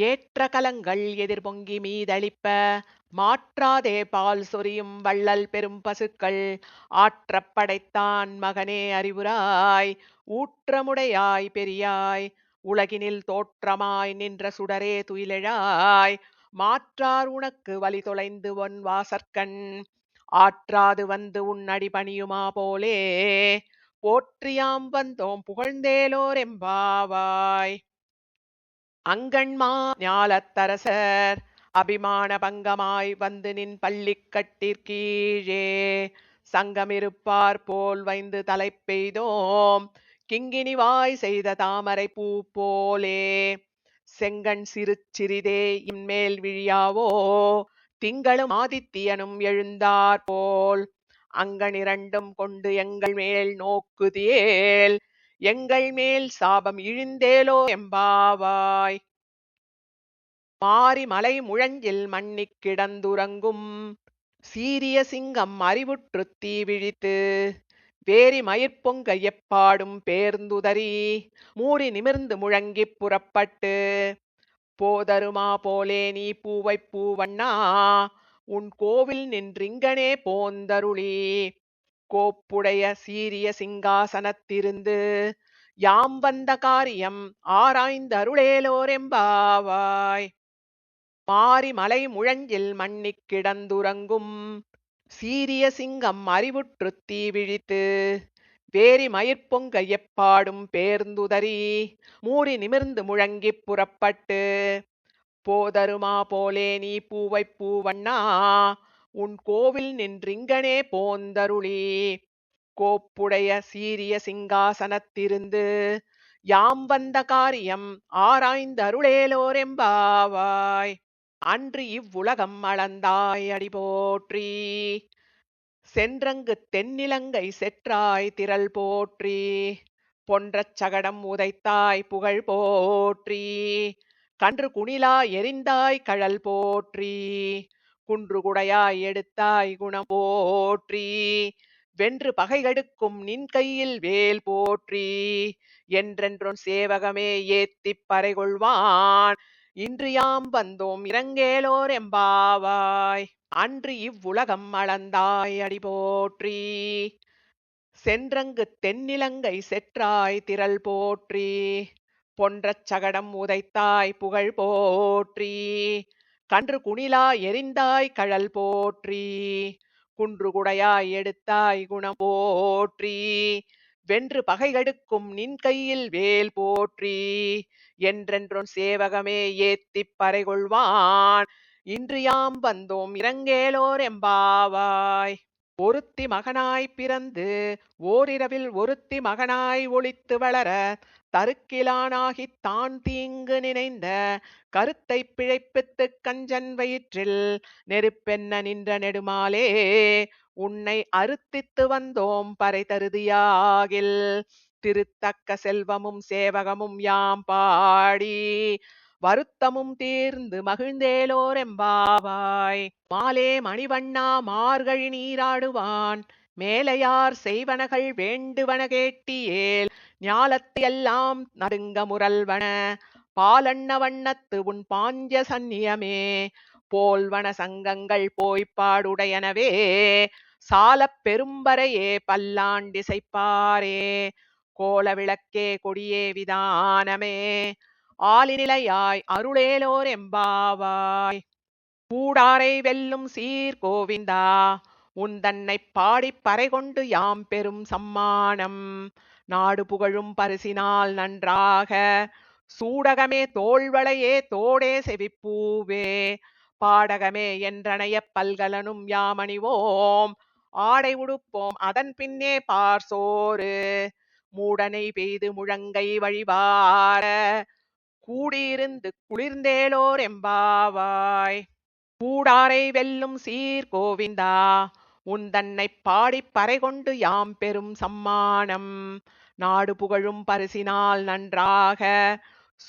ஏற்ற கலங்கள் எதிர்பொங்கி மீதளிப்ப மாற்றாதே பால் சொரியும் வள்ளல் பெரும் பசுக்கள். ஆற்றப் படைத்தான் மகனே அறிவுராய் ஊற்றமுடையாய் பெரியாய். உலகினில் தோற்றமாய் நின்ற சுடரே துயிலெழாய். மாற்றார் உனக்கு வழி தொலைந்து ஒன் வாசற்கண். ஆற்றாது வந்து உன் அடி பணியுமா போலே. போற்றியாம் வந்தோம் புகழ்ந்தேலோர் எம்பாவாய். அங்கண்மா ஞாலத்தரசர் அபிமான பங்கமாய் வந்து நின் பள்ளி கட்டிற்கீழே சங்கமிருப்பார் போல் வைந்து தலை பெய்தோம் கிங்கினி வாய் செய்த தாமரை பூ போலே. செங்கண் சிறு சிறிதே இன்மேல் விழியாவோ திங்களும் ஆதித்தியனும் எழுந்தார் போல் அங்கனிரண்டும் கொண்டு எங்கள் மேல் நோக்குதியேல் எங்கள் மேல் சாபம் இழிந்தேலோ எம்பாவாய். மாரி மலை முழஞ்சில் மண்ணிக் கிடந்துறங்கும். சீரிய சிங்கம் அறிவுற்று தீ விழித்து வேரி மயிர்பொங்க எப்பாடும் பேர்ந்துதறி மூடி நிமிர்ந்து முழங்கிப் புறப்பட்டு போதருமா போலே நீ பூவைப் பூவண்ணா உன் கோவில் நின்றிங்கனே போந்தருளி. கோப்புடைய சீரிய சிங்காசனத்திருந்து யாம் வந்த காரியம் ஆராய்ந்தருளேலோரெம்பாவாய். பாரி மலை முழஞ்சில் மண்ணிக் கிடந்துறங்கும் சீரிய சிங்கம் அறிவுற்று தீ விழித்து வேரி மயிர்பொங்க எப்பாடும் பேர்ந்துதறி மூடி நிமிர்ந்து முழங்கிப் புறப்பட்டு போதருமா போலே நீ பூவைப் பூவண்ணா உன் கோவில் நின்றிங்கனே போந்தருளி. கோப்புடைய சீரிய சிங்காசனத்திருந்து யாம் வந்த காரியம் ஆராய்ந்தருளேலோரெம்பாவாய். அன்று இவ்வுலகம் அளந்தாய் அடி போற்றி. சென்றங்கு தென்னிலங்கை செற்றாய் திரள் போற்றி. பொன்றச் சகடம் உதைத்தாய் புகழ் போற்றி. கன்று குணிலா எரிந்தாய் கழல் போற்றி. குன்று குடையாய் எடுத்தாய் குணம் போற்றி வென்று பகைகெடுக்கும் நின் கையில் வேல் போற்றி. என்றென்றொன் சேவகமே ஏத்திப் பறைகொள்வான். இன்று யாம் வந்தோம் இறங்கேலோர் எம்பாவாய். அன்று இவ்வுலகம் அளந்தாய் அடி போற்றி சென்றங்கு தென்னிலங்கை செற்றாய் திரள் போற்றி. பொன்றச் சகடம் உதைத்தாய் புகழ் போற்றி. கன்று குணிலா எரிந்தாய் கழல் போற்றி குன்று குடையாய் எடுத்தாய் குணம் போற்றி. வென்று பகைகெடுக்கும் நின் கையில் வேல் போற்றி என்றென்றொன் சேவகமே ஏத்திப் பறைகொள்வான். இன்று யாம் வந்தோம் இறங்கேலோர் எம்பாவாய். ஒருத்தி மகனாய் பிறந்து ஓரிரவில் ஒருத்தி மகனாய் ஒளித்து வளர தருக்கிலானாகித் தான் தீங்கு நினைந்த கருத்தை பிழைப்பித்துக் கஞ்சன் வயிற்றில் நெருப்பென்ன நின்ற நெடுமாலே உன்னை அறுத்தித்து வந்தோம் பறை தருதியாகில் திருத்தக்க செல்வமும் சேவகமும் யாம் பாடி வருத்தமும் தீர்ந்து மகிழ்ந்தேலோர் எம்பாவாய் மாலே மணிவண்ணா மார்கழி நீராடுவான் மேலையார் செய்வனகள் வேண்டுவன கேட்டியேல் ஞாலத்தையெல்லாம் நடுங்க முரல்வன பாலண்ண வண்ணத்து உன் பாஞ்ச சந்நியமே போல்வன சங்கங்கள் போய்ப்பாடுடையனவே சாலப் பெரும்பரையே பல்லாண்டிசைப்பாரே கோல விளக்கே கொடியே விதானமே ஆலிநிலையாய் அருளேலோர் எம்பாவாய். கூடாரை வெல்லும் சீர் கோவிந்தா உன் தன்னைப் பாடிப் பறை கொண்டு யாம் பெரும் சம்மானம். நாடு புகழும் பரிசினால் நன்றாக. சூடகமே தோள்வளையே தோடே செவிப்பூவே. பாடகமே என்றனையப் பல்கலனும் யாமணிவோம். ஆடை உடுப்போம் அதன் பின்னே பார்சோறு. மூடனை பெய்து முழங்கை வழிவார. கூடியிருந்து குளிர்ந்தேலோர் எம்பாவாய். கூடாரை வெல்லும் சீர் கோவிந்தா உன் தன்னைப் பாடிப் பறைகொண்டு யாம் பெரும் சம்மானம். நாடு புகழும் பரிசினால் நன்றாக.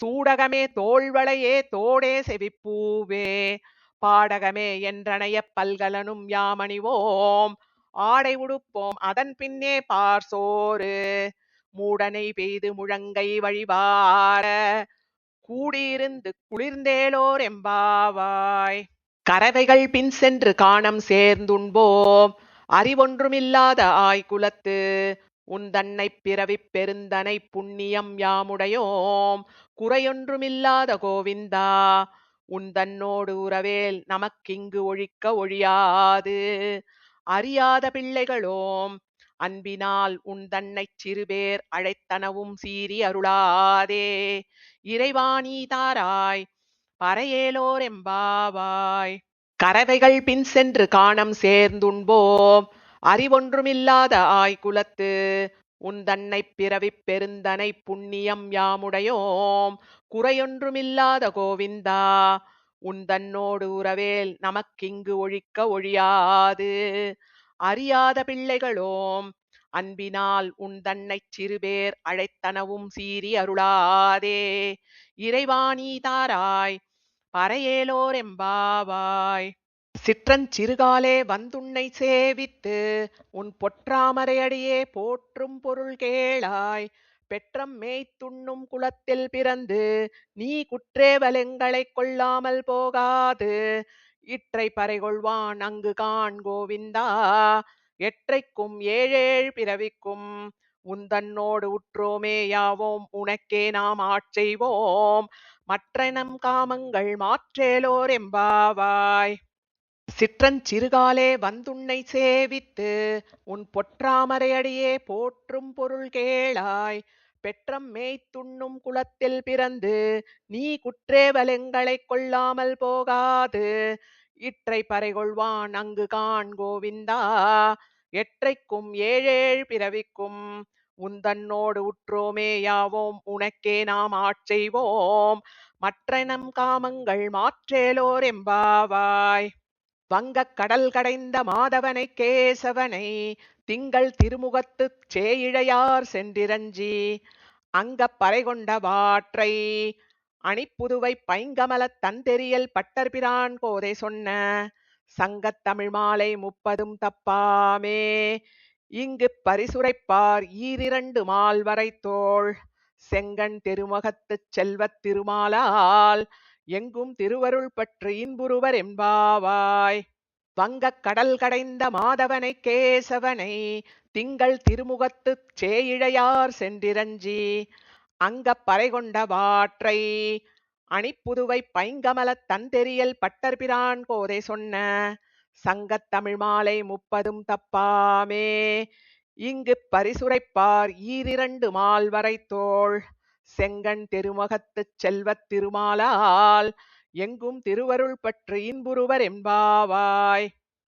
சூடகமே தோள்வளையே தோடே செவிப்பூவே. பாடகமே என்றனையப் பல்கலனும் யாமணிவோம். ஆடை உடுப்போம் அதன் பின்னே பார்சோறு மூடனை பெய்து முழங்கை வழிவார. கூடியிருந்து குளிர்ந்தேலோர் எம்பாவாய். கறவைகள் பின் சென்று காணம் சேர்ந்துண்போம். அறிவொன்றுமில்லாத ஆய்குலத்து உந்தன்னை பிறவிப் பெருந்தனை புண்ணியம் யாமுடையோம். குறையொன்றுமில்லாத கோவிந்தா உந்தன்னோடு உறவேல் நமக்கிங்கு ஒழிக்க ஒழியாது. அறியாத பிள்ளைகளோம் அன்பினால் உந்தன்னைச் சிறுபேர் அழைத்தனவும் சீறி அருளாதே. இறைவாணி தாராய் பறையேலோர் எம்பாவாய் கறவைகள் பின் சென்று காணம் சேர்ந்துண்போம். அறிவொன்றுமில்லாத ஆய்குலத்து உந்தன்னை பிறவிப் பெருந்தனை புண்ணியம் யாமுடையோம். குறையொன்றுமில்லாத கோவிந்தா உந்தன்னோடு உறவேல் நமக்கிங்கு ஒழிக்க ஒழியாது. அறியாத பிள்ளைகளோம் அன்பினால் உந்தன்னைச் சிறுபேர் அழைத்தனவும் சீறி அருளாதே. இறைவாணி தாராய் பறையேலோரெம்பாவாய். சிற்றஞ்சிறுகாலே வந்துன்னை சேவித்து உன் பொற்றாமரையடியே போற்றும் பொருள் கேளாய். பெற்றம் மேய்த்துண்ணும் குலத்தில் பிறந்து நீ குற்றேவலெங்களைக் கொள்ளாமல் போகாது. இற்றை பறைகொள்வான் அங்கு காண் கோவிந்தா. எற்றைக்கும் ஏழேழ் பிறவிக்கும் உந்தன்னோடு உற்றோமே யாவோம் உனக்கே நாம் ஆட்செய்வோம். மற்றெனம் காமங்கள் மாற்றேலோர் எம்பாவாய். சிற்றஞ்சிறுகாலே வந்துன்னை சேவித்து உன் பொற்றாமரையடியே போற்றும் பொருள் கேளாய். பெற்றம் மேய்த்துண்ணும் குலத்தில் பிறந்து நீ குற்றேவலெங்களைக் கொள்ளாமல் போகாது. இற்றை பறைகொள்வான் அங்கு காண் கோவிந்தா எற்றைக்கும் ஏழேழ் பிறவிக்கும் உந்தன்னோடு உற்றோமே யாவோம் உனக்கே நாம் ஆட்செய்வோம் மற்ற நம் காமங்கள் மாற்றேலோர் எம்பாவாய் வங்கக் கடல் கடைந்த மாதவனை கேசவனை திங்கள் திருமுகத்துச் சேயிழையார் சென்றிரஞ்சி. அங்கப் பறைகொண்ட வாற்றை அணிப்புதுவை பைங்கமலத் தந்தெரியல் பட்டர்பிரான் கோதை சொன்ன சங்கத் தமிழ் மாலை முப்பதும் தப்பாமே. இங்குப் பரிசுரைப்பார் ஈரிரண்டு மால்வரை தோள். செங்கண் திருமுகத்துச் செல்வத் திருமாலால். எங்கும் திருவருள் பற்று இன்புறுவர் என்பாவாய். வங்கக் கடல் கடைந்த மாதவனை கேசவனை. திங்கள் திருமுகத்துச் சேயிழையார் சென்றிரஞ்சி. அங்கப் பறைகொண்ட வாற்றை. அணிப்புதுவை பைங்கமலத் தந்தெரியல் பட்டர்பிரான் கோதை சொன்ன. சங்கத் தமிழ் மாலை முப்பதும் தப்பாமே. இங்குப் பரிசுரைப்பார் ஈரிரண்டு மால்வரை தோள். செங்கண் திருமுகத்துச் செல்வத் திருமாலால். எங்கும் திருவருள் பற்று இன்புறுவர் என்பாவாய்.